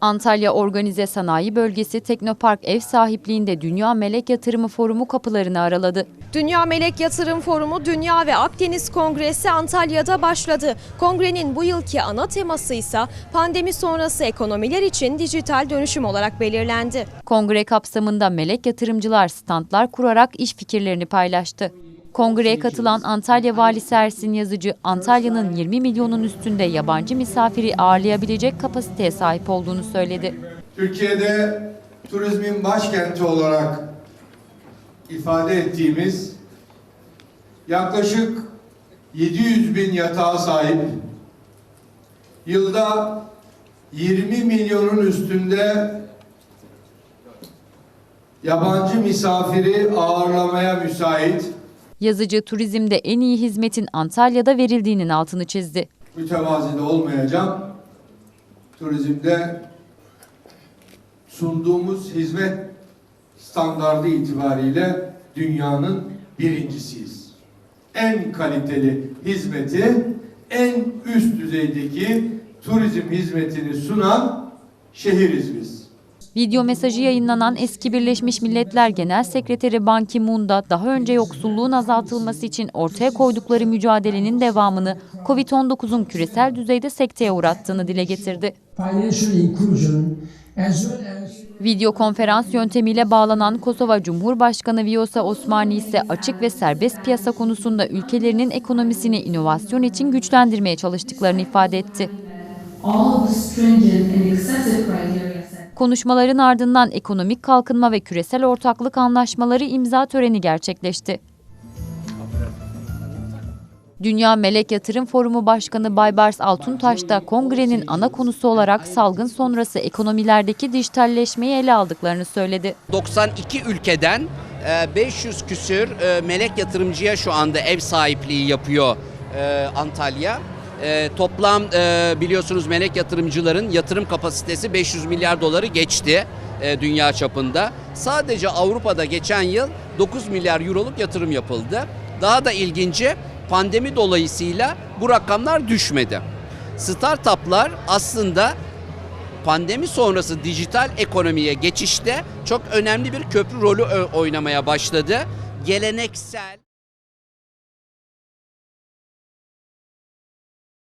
Antalya Organize Sanayi Bölgesi Teknopark ev sahipliğinde Dünya Melek Yatırımı Forumu kapılarını araladı. Dünya Melek Yatırım Forumu Dünya ve Akdeniz Kongresi Antalya'da başladı. Kongrenin bu yılki ana teması ise pandemi sonrası ekonomiler için dijital dönüşüm olarak belirlendi. Kongre kapsamında melek yatırımcılar standlar kurarak iş fikirlerini paylaştı. Kongreye katılan Antalya Valisi Ersin Yazıcı, Antalya'nın 20 milyonun üstünde yabancı misafiri ağırlayabilecek kapasiteye sahip olduğunu söyledi. Türkiye'de turizmin başkenti olarak ifade ettiğimiz yaklaşık 700 bin yatağa sahip, yılda 20 milyonun üstünde yabancı misafiri ağırlamaya müsait Yazıcı turizmde en iyi hizmetin Antalya'da verildiğinin altını çizdi. mütevazi de olmayacağım. Turizmde sunduğumuz hizmet standardı itibariyle dünyanın birincisiyiz. En kaliteli hizmeti, en üst düzeydeki turizm hizmetini sunan şehiriz biz. Video mesajı yayınlanan eski Birleşmiş Milletler Genel Sekreteri Ban Ki-moon da daha önce yoksulluğun azaltılması için ortaya koydukları mücadelenin devamını COVID-19'un küresel düzeyde sekteye uğrattığını dile getirdi. Video konferans yöntemiyle bağlanan Kosova Cumhurbaşkanı Vjosa Osmani ise açık ve serbest piyasa konusunda ülkelerinin ekonomisini inovasyon için güçlendirmeye çalıştıklarını ifade etti. all the stringent and excessive criteria Konuşmaların ardından ekonomik kalkınma ve küresel ortaklık anlaşmaları imza töreni gerçekleşti. Dünya Melek Yatırım Forumu Başkanı Baybars Altuntaş da kongrenin ana konusu olarak salgın sonrası ekonomilerdeki dijitalleşmeyi ele aldıklarını söyledi. 92 ülkeden e, 500 küsür e, melek yatırımcıya şu anda ev sahipliği yapıyor e, Antalya. E, Toplam e, biliyorsunuz melek yatırımcıların yatırım kapasitesi 500 milyar doları geçti e, dünya çapında. Sadece Avrupa'da geçen yıl 9 milyar euroluk yatırım yapıldı. Daha da ilginci pandemi dolayısıyla bu rakamlar düşmedi. Startuplar aslında pandemi sonrası dijital ekonomiye geçişte çok önemli bir köprü rolü oynamaya başladı. Geleneksel